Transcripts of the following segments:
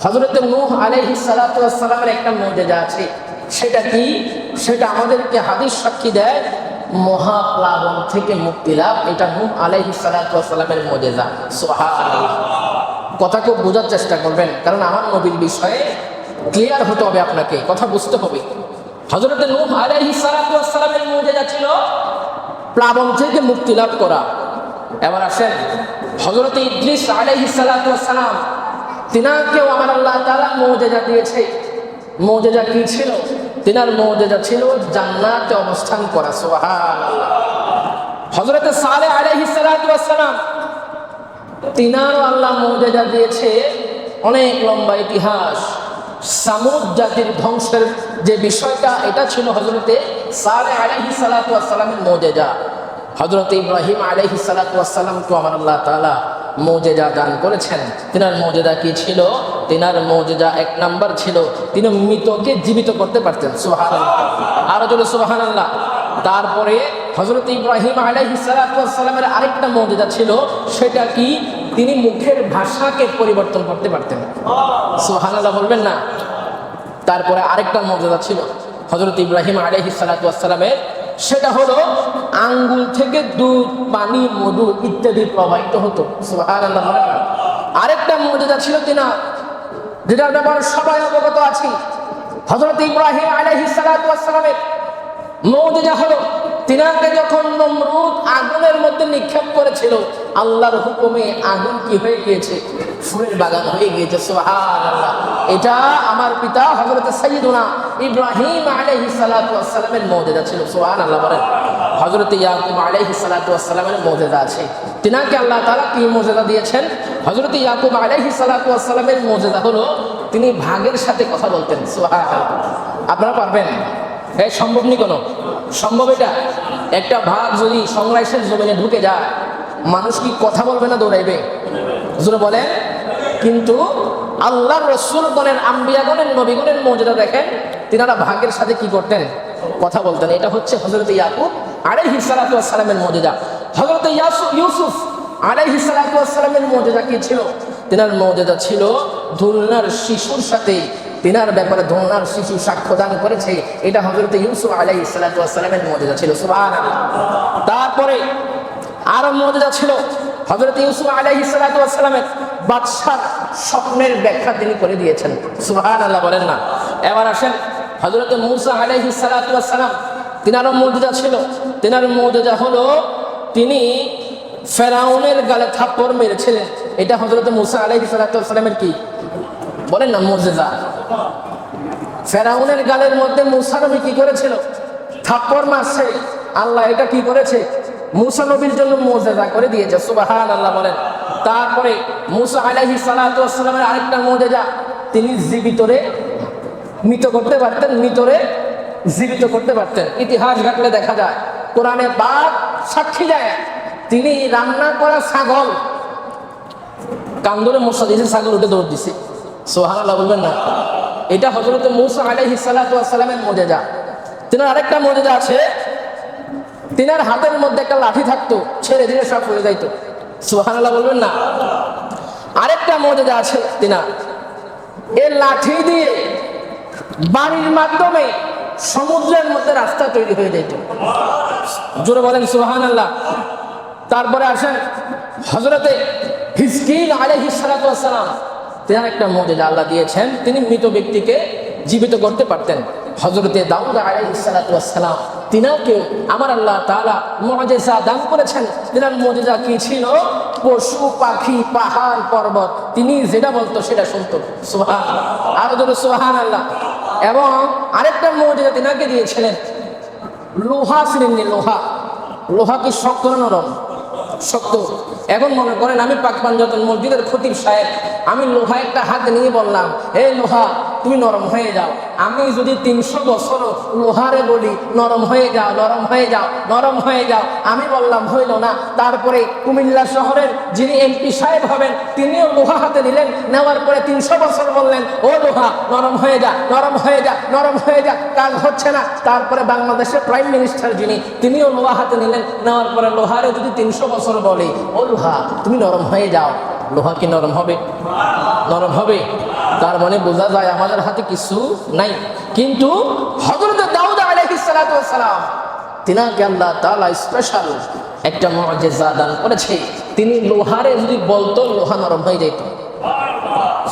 হজরত নূহ আলাইহি সালাতামের একটা মর্যাদা আছে। সেটা কি? সেটা আমাদেরকে হাদিস সাক্ষী দেয়, মহাপ্লাবন থেকে মুক্তি লাভ। এটা নূহ আলাইহি সালাতামের মর্যাদা। সুবহানাল্লাহ। কথা খুব বোঝার চেষ্টা করবেন, কারণ আমার নবীর বিষয়ে ক্লিয়ার হতে হবে আপনাকে, কথা বুঝতে হবে। হজরত নূহ আলাইহি সালাতামের মর্যাদা ছিল প্লাবন থেকে মুক্তি লাভ করা। এবার আসেন হজরত ইদ্রিস আলাইহি সালাম তিনাকেও আমার আল্লাহ তালা মৌজেজা দিয়েছে। মৌজেজা কি ছিল? তিনার মৌজেজা ছিল জান্নাতে অবস্থান করা সোহান হজরত সালে আলাইহি সালাম, তিনারও আল্লাহ মৌজেজা দিয়েছে অনেক লম্বা ইতিহাস। সামুদ জাতির ধ্বংসের যে বিষয়টা, এটা ছিল হজরতে সালে আলাইহি সালাতামের মৌজেজা হজরত ইব্রাহিম আলাইহি সালাতামকে আমার আল্লাহ তালা মৌজেজা দান করেছেন। তিনার মৌজেদা কি ছিল? তিনার মৌজেদা এক নাম্বার ছিল। তিনি মৃতকে জীবিত করতে পারতেন সুহান আরও জোরে সুহান আল্লাহ তারপরে হজরত ইব্রাহিম আলাইহি সালাতামের আরেকটা মৌজেদা ছিল, সেটা কি? তিনি মুখের ভাষাকে পরিবর্তন করতে পারতেন। সুহান আল্লাহ বলবেন না। তারপরে আরেকটা মর্যাদা ছিল হজরত ইব্রাহিম আলহি সালাতামের সেটা হলো আঙ্গুল থেকে দুধ, পানি, মধু ইত্যাদি প্রবাহিত হতো? আরেকটা মর্যাদা ছিল তিনা যেটার ব্যাপারে সবাই অবগত আছি। হজরত ইব্রাহিম আলহি সালাতামের মৌজা হলো, তিনাকে যখন নমরুদ আগুনের মধ্যে নিক্ষেপ করেছিল, আল্লাহর হুকুমে আগুন কি হয়ে গিয়েছে? ফুলের বাগান হয়ে গিয়েছে এটা আমার পিতা হযরত সাইয়্যিদুনা ইব্রাহিম আলাইহিস সালাতু ওয়াসসালামের মৌজা ছিল, সুবহানাল্লাহ বলেন। হযরত ইয়াকুব আলাইহিস সালাতু ওয়াসসালামের মৌজা আছে। তিনাকে আল্লাহ তাআলা কি মর্যাদা দিয়েছেন? হযরত ইয়াকুব আলাইহিস সালাতু ওয়াসসালামের মর্যাদা হলো, তিনি ভাগের সাথে কথা বলতেন, সুবহানাল্লাহ। আপনারা পারবেন? এই সম্ভব নি কোনো? সম্ভব এটা? একটা ভাগ যদি সংগ্রাসের জমিনে ঢুকে যায়, মানুষ কি কথা বলবে না দৌড়াইবে? জোরে বলেন। কিন্তু আল্লাহর রসুলগণের, আম্বিয়াগণের, নবীগণের মর্যাদা দেখেন তিনারা ভাগের সাথে কি করতেন? কথা বলতেন। এটা হচ্ছে হজরত ইয়াকুব আলাইহি সালামের মর্যাদা। হজরত ইউসুফ আলাইহি সালামের মর্যাদা কি ছিল? তিনার মর্যাদা ছিল দুলনার শিশুর সাথে। তিনার ব্যাপারে ধন্যার শিশু সাক্ষ্য দান করেছে। এটা হজরত ইউসুফ আলাই সালামের মর্যাদা ছিল। সুবাহ তারপরে আরও মর্যাদা ছিল হজরত ইউসুফ আলাই সালামের বাদশার স্বপ্নের ব্যাখ্যা তিনি করে দিয়েছেন। সুবাহ আল্লাহ বলেন না। এবার আসেন হজরত মুসা আলাইহি সালাম তিনারও মর্যাদা ছিল। তিনার মর্যাদা হলো তিনি ফেরাউনের গালে থাপ্পড় মেরেছিলেন। এটা হজরত মুসা আলাইহি সালামের কি? বলেন না, মর্যাদা। ফেরাউনের গালের মধ্যে মুসা নবী কি করেছিল? থাপ্পড় মারছে। আল্লাহ এটা কি করেছে? মুসা নবীর জন্য মর্যাদা করে দিয়েছে। সুবাহান আল্লাহ বলেন। তারপরে মুসা আলাইহি সালাতামের আরেকটা মর্যাদা, তিনি জীবিতরে মৃত করতে পারতেন, মৃতরে জীবিত করতে পারতেন। ইতিহাস ঘাটলে দেখা যায়, কোরআনে বাদ সাক্ষী দেয়, তিনি রান্না করা ছাগল। কান্দরে মশা দিয়েছে ছাগল উঠে দৌড় দিছে। সোহানাল্লাহ বলবেন না। এটা হজরত মৌসা আলাইহি সালামের মর্যাদা। তিনার আরেকটা মর্যাদা আছে, তিনার হাতের মধ্যে একটা লাঠি থাকতো, ছেড়ে দিলে সব হয়ে যাইতো। সোহানাল্লাহ বলবেন না। আরেকটা মর্যাদা আছে তিনা এ লাঠি দিয়ে বাড়ির মাধ্যমে সমুদ্রের মধ্যে রাস্তা তৈরি হয়ে যেত। জোরে বলেন সোহান আল্লাহ তারপরে আসেন হজরতে হিসকিন আলহি সালাম তেনার একটা মর্যাদা আল্লাহ দিয়েছেন, তিনি মৃত ব্যক্তিকে জীবিত করতে পারতেন। হজরতে দাউদ আলাইসালাম তিনাকেও আমার আল্লাহ তালা মজেজা দান করেছেন। তিনার মজেজা কি ছিল? পশু, পাখি, পাহাড়, পর্বত। তিনি যেটা বলতো সেটা শুনতো। সোহান আরও ধরো সোহান আল্লাহ এবং আরেকটা মজেজা তিনাকে দিয়েছিলেন। লোহা শ্রেণি লোহা। লোহা কি শক্ত নরম? শক্ত। এখন মনে করেন আমি পাক পাঞ্জাতন মসজিদের খতিব সাহেব, আমি লোহা একটা হাত নিয়ে বললাম এই লোহা তুমি নরম হয়ে যাও। আমি যদি তিনশো বছর লোহারে বলি, নরম হয়ে যাও, নরম হয়ে যাও, নরম হয়ে যাও। আমি বললাম, হইল না। তারপরে কুমিল্লা শহরের যিনি এমপি সাহেব হবেন, তিনিও লোহা হাতে নিলেন। নেওয়ার পরে তিনশো বছর বললেন, ও লোহা, নরম হয়ে যা, নরম হয়ে যা, নরম হয়ে যা, কাজ হচ্ছে না। তারপরে বাংলাদেশের প্রাইম মিনিস্টার যিনি, তিনিও লোহা হাতে নিলেন। নেওয়ার পরে লোহারে যদি তিনশো বছর বলে, ও লোহা, তুমি নরম হয়ে যাও। লোহা কি নরম হবে? নরম হবে তার মানে বোঝা যায় আমাদের হাতে কিছু নাই। কিন্তু হজরত দাউদ আলাইহিস সালাতু ওয়াস সালাম, তিনাকে আল্লাহ তাআলা স্পেশাল একটা মুআজিজা দান করেছে। তিনি লোহারে যদি বলতো, লোহা নরম হয়ে যেত।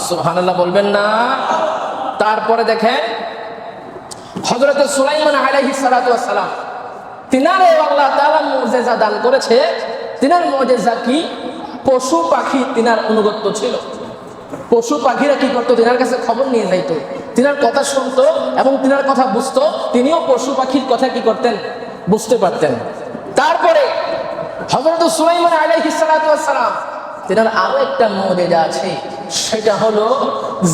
সুবহানাল্লাহ বলবেন না। তারপরে দেখেন হজরত সুলাইমান আলাইহিস সালাতু ওয়াস সালাম, তিনারে আল্লাহ তাআলা মুআজিজা দান করেছে। তিনার মুআজিজা কি? পশু পাখি তিনার অনুগত্য ছিল। পশু পাখিরা কি করতো? তিনার কাছে খবর নিয়ে যাইতো। তিনার কথা শুনতো এবং তিনার কথা বুঝতো। তিনিও পশু পাখির কথা কি করতেন? বুঝতে পারতেন। তারপরে হজরত সুলাইমান আলাইহিস সালাতু ওয়াস সালাম, তিনার আরও একটা মুআজিজা আছে। সেটা হলো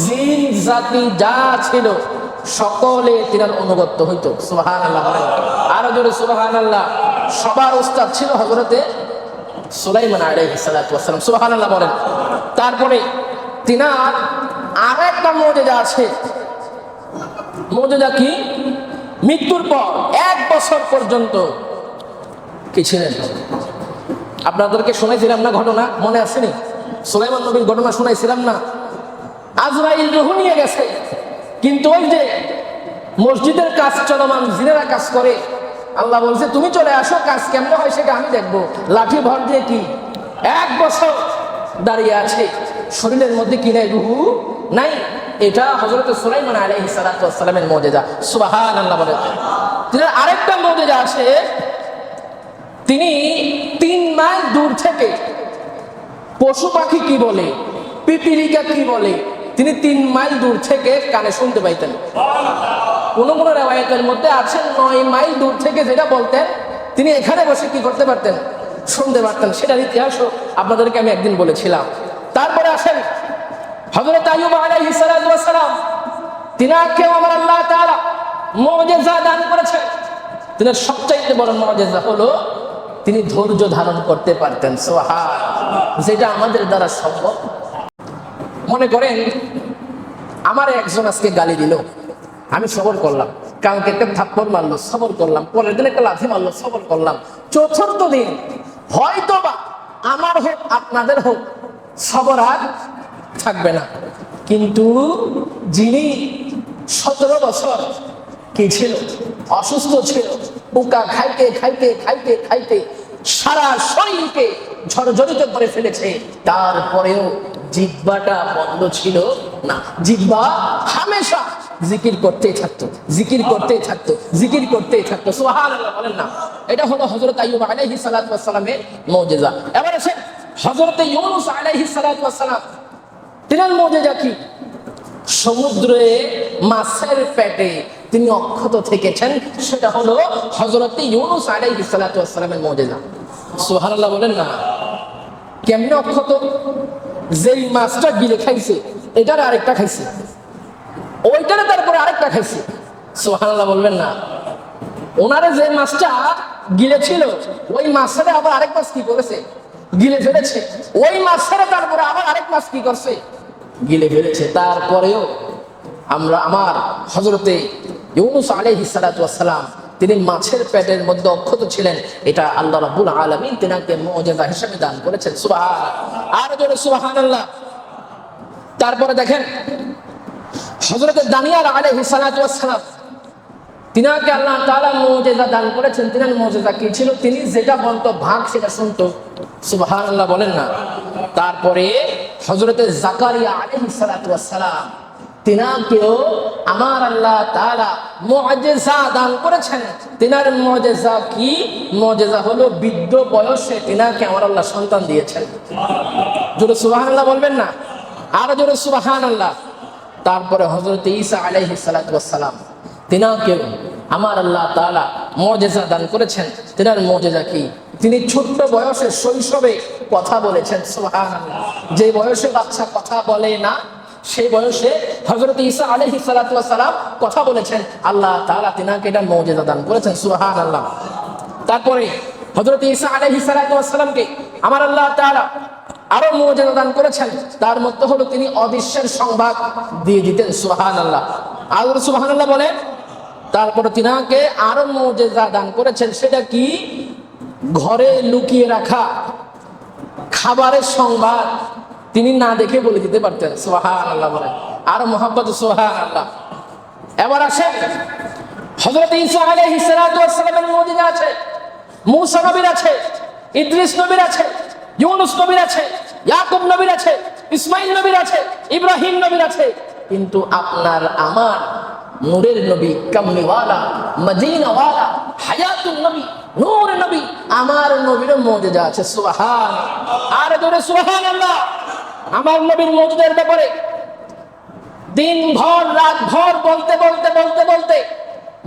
জিন জাতি যা ছিল, সকলে তিনার অনুগত্য হইতো। সুবাহান আল্লাহ আরও জোরে সুবাহান আল্লাহ সবার উস্তাদ ছিল হজরতে সুলাইমান আলাইহিস সালাতু ওয়াস সালাম। সুবহানাল্লাহ বলেন। তারপরে তিনার আর একটা মর্যাদা আছে। মর্যাদা কি? মৃত্যুর পর, এক বছর পর্যন্ত কি ছিলেন? আপনাদেরকে শুনেছিলাম না ঘটনা? মনে আসেনি? সুলাইমান নবীর ঘটনা শোনাইছিলাম না? আজরাইল রুহু নিয়ে গেছে। কিন্তু ওই যে মসজিদের কাজ চলমান, জিনেরা কাজ করে, আল্লাহ বলছে, তুমি চলে আসো, কাজ কেমন হয় সেটা আমি দেখব। লাঠি ভর দিয়ে কি? এক বছর দাঁড়িয়ে আছে। শরীরের মধ্যে কি নাই? রুহু নাই। এটা হজরত সুলাইমান আলাইহিস সালাতু ওয়াস সালামের মুজিজা সুবহানাল্লাহ বলে। তিনার আরেকটা মুজিজা আছে। তিনি তিন মাইল দূর থেকে পশু পাখি কি বলে, পিপিলিকা কি বলে, তিনি তিন মাইল দূর থেকে কানে শুনতে পাইতেন। কোন কোন রেওয়ায়তের মধ্যে আছে নয় মাইল দূর থেকে যেটা বলতেন, তিনি এখানে বসে কি করতে পারতেন? শুনতে পারতেন। সেটার ইতিহাসও আপনাদেরকে আমি একদিন বলেছিলাম। সালাতু ওয়াস সালাম আমার আল্লাহ দান বড় হলো, তিনি ধৈর্য ধারণ করতে পারতেন আমাদের দ্বারা সম্ভব। মনে করেন, আমার একজন আজকে গালি দিল। আমি সবর করলাম। কাউকে একটা থাপ্পড় মারলো, সবর করলাম। পরের দিন একটা লাথি মারলো, সবর করলাম। চতুর্থ দিন হয়তো বা আমার হোক, আপনাদের হোক সবর আর থাকবে না। কিন্তু যিনি সতেরো বছর কি ছিল, অসুস্থ ছিল পোকা খাইতে খাইতে খাইতে খাইতে সারা শরীরকে ঝরঝরিত করে ফেলেছে, তারপরেও জিব্বাটা বন্ধ ছিল না। জিব্বা হামেশা জিকির করতেই থাকতো, জিকির করতেই থাকতো, জিকির করতেই থাকতো। সুবহানাল্লাহ, বলেন না। এটা হলো হজরত আইয়ুব আলাইহিস সালাতু ওয়াস সালামের এবার আসেন হযরত ইউনূস ওয়াস সালাম, তিনার মুজিজা কি? সমুদ্রে মাছের পেটে তিনি অক্ষত থেকেছেন, সেটা হলো হজরত ইউনুস আলাইহিস সালাতু ওয়াস সালামের মুজিজা সুবহানাল্লাহ বলেন না। কেমনে অক্ষত? যেই মাছটা গিলে খাইছে, এটার আরেকটা খাইছে, ওইটারে তারপরে আরেকটা খাইছে। সুবহানাল্লাহ বলবেন না। ওনারে যে মাছটা গিলেছিল, ওই মাছটা আবার আরেক মাছ কি করেছে? গিলে ফেলেছে। ওই মাছটা তারপরে আবার আরেক মাছ কি করছে? গিলে ফেলেছে। তারপরেও আমরা আমার হজরতে ইউনুস আলাইহিস সালাতু ওয়াস সালাম তিনি মাছের পেটের মধ্যে অক্ষত ছিলেন। এটা আল্লাহ রাব্বুল আলামিন তিনাকে মুজিজা হিসেবে দান করেছেন। সুবহান আর জোরে সুবহানাল্লাহ। তারপরে দেখেন হজরত দানিয়াল আলাইহিস সালাতু ওয়াস সালাম তিনাকে আল্লাহ তাআলা মুজিজা দান করেছেন। তিনার মুজিজা কি ছিল? তিনি যেটা বলতো, ভাগ সেটা শুনতো। সুবহানাল্লাহ বলেন না। তারপরে হযরতে জাকারিয়া আলাইহিস সালাতু ওয়াস সালাম তিনাকেও আমার আল্লাহ তাআলা মুজিজা দান করেছেন। তিনার মুজিজা কি? মুজিজা হলো বৃদ্ধ বয়সে তিনাকে আমার আল্লাহ সন্তান দিয়েছেন। জোরে সুবহানাল্লাহ বলবেন না? আর জোরে সুবহানাল্লাহ। তারপরে হযরত ঈসা আলাইহিস সালাতু ওয়াস সালাম তিনাকেও আমার আল্লাহ তাআলা মজেজা দান করেছেন। তিনার মজেজা কি? তিনি ছোট্ট বয়সে শৈশবে কথা বলেছেন, সুবহানাল্লাহ। যে বয়সে বাচ্চা কথা বলে না সেই বয়সে হযরত ঈসা আলাইহিস সালাতু সালাম কথা বলেছেন। আল্লাহ তাআলা তিনাকে এটা মজেজা দান করেছেন, সুবহানাল্লাহ। তারপরে হযরত ঈসা আলাইহিস সালাতু ওয়াস সালামকে আমার আল্লাহ তাআলা আরও মর্যাদা দান করেছেন। তার মধ্যে হলো তিনি অদৃশ্যের সংবাদ দিয়ে দিতেন সুহান আল্লাহ আর সুহান আল্লাহ বলেন, তারপরে তিনাকে আরও মর্যাদা দান করেছেন। সেটা কি? ঘরে লুকিয়ে রাখা খাবারের সংবাদ তিনি না দেখে বলে দিতে পারতেন। সোহান আল্লাহ বলেন আর মোহাম্মদ সোহান আল্লাহ এবার আসেন। হজরত ইসা আলাইহিস সালামের মদিনা আছে, মুসা নবীর আছে, ইদ্রিস নবীর আছে, ইউনুস নবীর আছে, ইয়াকুব নবীর আছে ইসমাইল নবীর আছে, ইব্রাহিম নবীর আছে। কিন্তু আপনার আমার নূরের নবী, কামলিওয়ালা, মদিনাওয়ালা, হায়াতুন নবী নূর নবী, আমার নবীর মজেজা আছে, সুবহান। আর জোরে সুবহান আল্লাহ। আমার নবীর মজেদার ব্যাপারে দিন ভর রাত ভর বলতে বলতে বলতে বলতে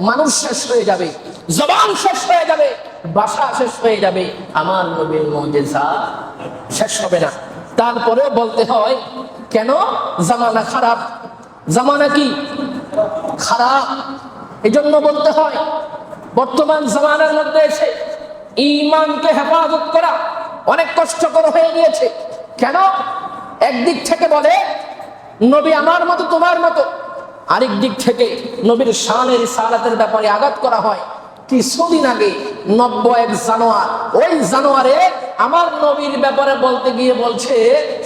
মানুষ শেষ হয়ে যাবে, জবান শেষ হয়ে যাবে বাসা শেষ হয়ে যাবে, আমার নবীর মজেজা শেষ হবে না। তারপরেও বলতে হয়, কেন? জামানা খারাপ। জামানা কি? খারাপ। এই জন্য বলতে হয় বর্তমান জামানার মধ্যে এসে ইমানকে হেফাজত করা অনেক কষ্টকর হয়ে গিয়েছে। কেন? একদিক থেকে বলে, নবী আমার মতো, তোমার মতো। আরেক দিক থেকে নবীর শানের সালাতের ব্যাপারে আঘাত করা হয়। কিছুদিন আগে নব্য এক জানোয়ার, ওই জানোয়ারে আমার নবীর ব্যাপারে বলতে গিয়ে বলছে,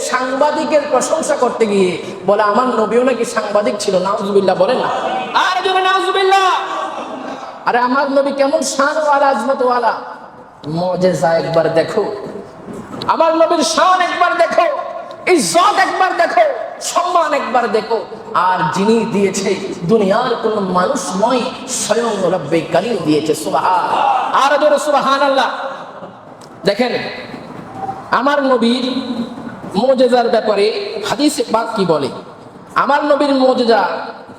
সাংবাদিকের প্রশংসা করতে গিয়ে। বলে, আমার নবীও নাকি সাংবাদিক ছিল, নাউজুবিল্লাহ বলে না। আর জোরে নাউজুবিল্লাহ! আরে আমার নবী কেমন শানওয়ালা আজমতওয়ালা মজেজা একবার দেখো। আমার নবীর শান একবার দেখো। ইজ্জত একবার দেখো। সম্মান একবার দেখো। আর যিনি দিয়েছে দুনিয়ার কোন মানুষ নয়, স্বয়ং রব্বে কারিম দিয়েছে, সুবাহান। আর জোরে সুবাহান আল্লাহ দেখেন, আমার নবীর মোজেজার ব্যাপারে হাদিসে পাক কি বলে? আমার নবীর মোজেজা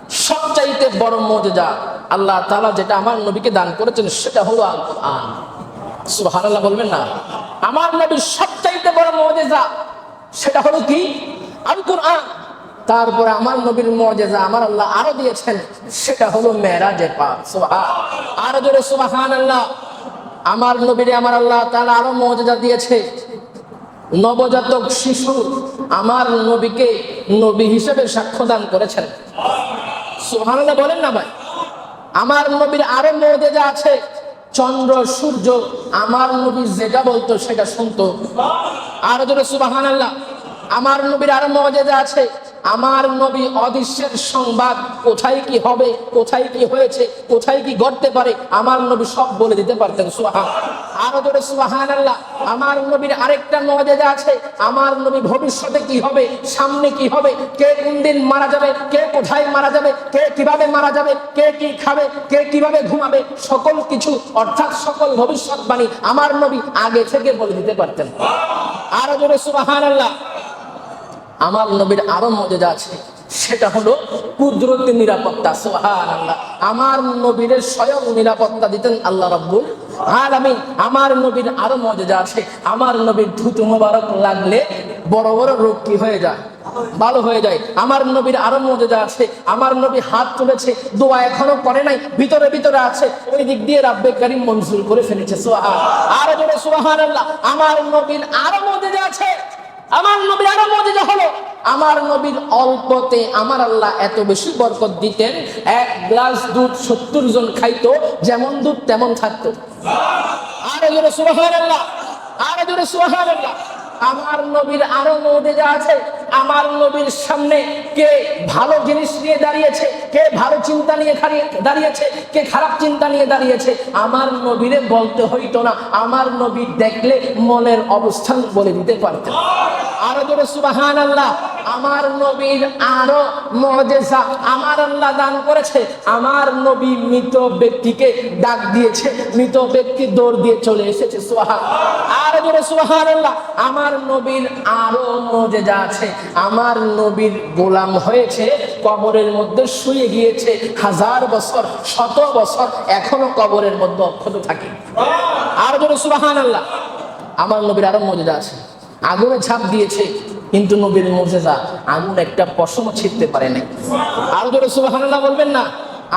সবচাইতে বড় মোজেজা আল্লাহ তালা যেটা আমার নবীকে দান করেছেন সেটা হলো আল কোরআন সুবহানাল্লাহ বলবেন না? আমার নবীর সবচাইতে বড় মোজেজা সেটা হলো কি? আল কোরআন তারপরে আমার নবীর মজেজা আমার আল্লাহ আরও দিয়েছেন, সেটা হলো মেরাজে পাক সুবহান আরও জোরে সুবহানাল্লাহ। আমার নবীরে আমার আল্লাহ তাআলা আরও মজেজা দিয়েছে। নবজাতক শিশু আমার নবীকে নবী হিসেবে সাক্ষ্য দান করেছেন। সুবহানাল্লাহ বলেন না ভাই। আমার নবীর আরও মজেজা আছে, চন্দ্র, সূর্য, আমার নবী যেটা বলতো সেটা শুনতো। আর জোরে সুবহানাল্লাহ, আমার নবীর আরও মজেজা আছে আমার নবী অদৃশ্যের সংবাদ কোথায় কি হবে, কোথায় কি হয়েছে, কোথায় কি ঘটতে পারে, আমার নবী সব বলে দিতে পারতেন সুহান আরও জোরে সুহান আল্লাহ আমার নবীর আরেকটা মজেজা আছে। আমার নবী ভবিষ্যতে কি হবে, সামনে কি হবে, কে কোন দিন মারা যাবে, কে কোথায় মারা যাবে, কে কীভাবে মারা যাবে, কে কি খাবে, কে কীভাবে ঘুমাবে, সকল কিছু, অর্থাৎ সকল ভবিষ্যৎবাণী আমার নবী আগে থেকে বলে দিতে পারতেন। আরও জোরে সুবাহান আল্লাহ আমার নবীর আরও মজেজা আছে। সেটা হলো কুদরতি নিরাপত্তা সোহান আল্লাহ আমার নবীর স্বয়ং নিরাপত্তা দিতেন আল্লাহ রব্বুল আর আমি আমার নবীর আরও মজেজা আছে। আমার নবীর ধুতু মোবারক লাগলে বড় বড় রোগ কি হয়ে যায়? ভালো হয়ে যায়। আমার নবীর আরও মজেজা আছে। আমার নবী হাত তুলেছে, দোয়া এখনও করে নাই, ভিতরে ভিতরে আছে। ওই দিক দিয়ে রাব্বে কারিম মঞ্জুর করে ফেলেছে সোহান আরও সোহান আল্লাহ আমার নবীর আরও মজেজা আছে। আমার নবীর আরও মজিজা হলো। আমার নবীর অল্পতে আমার আল্লাহ এত বেশি বরকত দিতেন, এক গ্লাস দুধ সত্তর জন খাইতো, যেমন দুধ তেমন থাকতো। আরে জোরে আল্লাহ আরও জোরে আমার নবীর আরও মজেজা আছে। আমার নবীর সামনে কে ভালো জিনিস নিয়ে দাঁড়িয়েছে, কে ভালো চিন্তা নিয়ে দাঁড়িয়েছে, কে খারাপ চিন্তা নিয়ে দাঁড়িয়েছে, আমার নবীরে বলতে হইতো না, আমার নবী দেখলে মনের অবস্থান বলে দিতে পারতেন। আরও জোরে সুবাহান আল্লাহ আমার নবীর আরও মজেজা, আমার আল্লাহ দান করেছে, আমার নবী মৃত ব্যক্তিকে ডাক দিয়েছে, মৃত ব্যক্তি দৌড় দিয়ে চলে এসেছে, সুবাহান আরও জোরে সুবাহান আল্লাহ আমার নবীর আরও মজেজা আছে আমার নবীর গোলাম হয়েছে, কবরের মধ্যে শুয়ে গিয়েছে হাজার বছর, শত বছর, এখনও কবরের মধ্যে অক্ষত থাকে। আর জোরে সুবাহান আল্লাহ আমার নবীর আরও মজুদা আছে। আগুনে ঝাঁপ দিয়েছে, কিন্তু নবীর মর্যাদা আগুন একটা পশম ছিটতে পারে নাই। আর জোরে সুবহানাল্লাহ বলবেন না।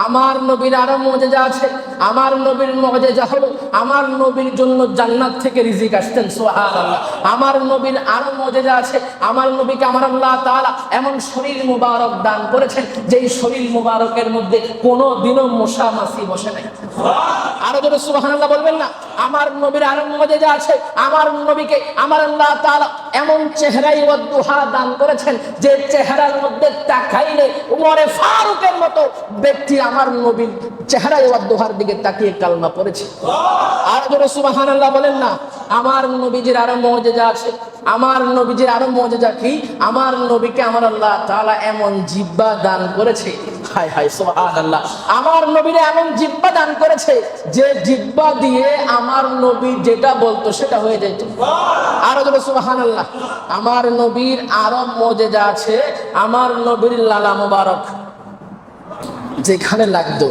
আমার নবীর আরও মজেজা আছে, আমার নবীর মজেজা হলো আমার নবীর জন্য জান্নাত থেকে রিজিক আসতেন, সুবহানাল্লাহ। আমার নবীর আরও মজেজা আছে, আমার নবীকে আমার আল্লাহ তাআলা এমন শরীর মুবারক দান করেছেন, যেই শরীর মুবারকের মধ্যে কোনো দিনও মশা মাছি বসে নাই। আরও জোরে সুবহানাল্লাহ বলবেন না, আমার নবীর আরও মজেজা আছে, আমার নবীকে আমার আল্লাহ তাআলা এমন চেহারাই ওয়াদুহা দান করেছেন যে চেহারার মধ্যে তাকাইলে উমরে ফারুকের মতো ব্যক্তি আমার নবীর চেহারাই ওয়াদুহার দিকে তাকিয়ে কালমা পড়েছে। আর জোরে সুবহানাল্লাহ বলেন না, আমার নবীজির আরও মজেজা আছে। আমার নবীজির আরও মজেজা কি? আমার নবীকে আমার আল্লাহ তাআলা এমন জিব্বা দান করেছে হায় হায় আমার নবীরে এমন জিব্বা দান করেছে যে জিব্বা দিয়ে আমার নবী যেটা বলতো সেটা হয়ে যেত আরও জোরে সুবহানাল্লাহ। আমার নবীর আরও মজেজা আছে, আমার নবীর লালা মোবারক। যেখানে লাগতো,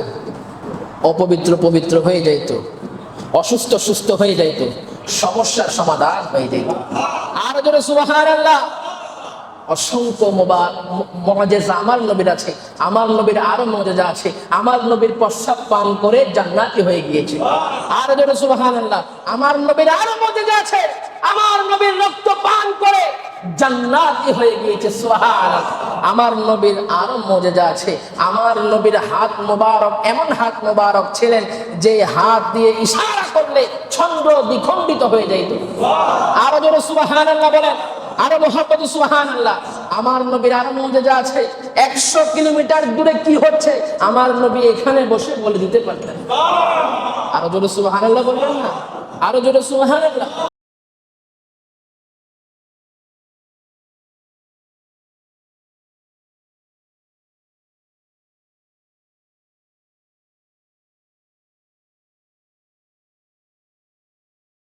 অপবিত্র পবিত্র হয়ে যাইত, অসুস্থ সুস্থ হয়ে যাইত, সমস্যার সমাধান হয়ে যাইত। আর জোরে সুবাহান আল্লাহ অসংখ্য মজেজা আমার নবীর আছে, আমার নবীর আরও মজেজা আছে, আমার নবীর প্রস্রাব পান করে জান্নাতি হয়ে গিয়েছে। আর জোরে সুবাহান আমার নবীর আরও মজেজা আছে, আমার নবীর রক্ত পান করে জান্নাতি হয়ে গিয়েছে সুবহান আমার নবীর আরও মজেজা আছে, আমার নবীর হাত মোবারক, এমন হাত মোবারক ছিলেন যে হাত দিয়ে ইশারা করলে ছন্দ দ্বিখণ্ডিত হয়ে যাইত। আরও জোরে সুবহান আল্লাহ বলেন আরও মোহাম্মদ সুহান আল্লাহ আমার নবীর আরও মজেজা আছে, একশো কিলোমিটার দূরে কি হচ্ছে, আমার নবী এখানে বসে বলে দিতে পারতেন আরও জোরে সুহান আল্লাহ বলবেন না? আরও জোরে সুহান আল্লাহ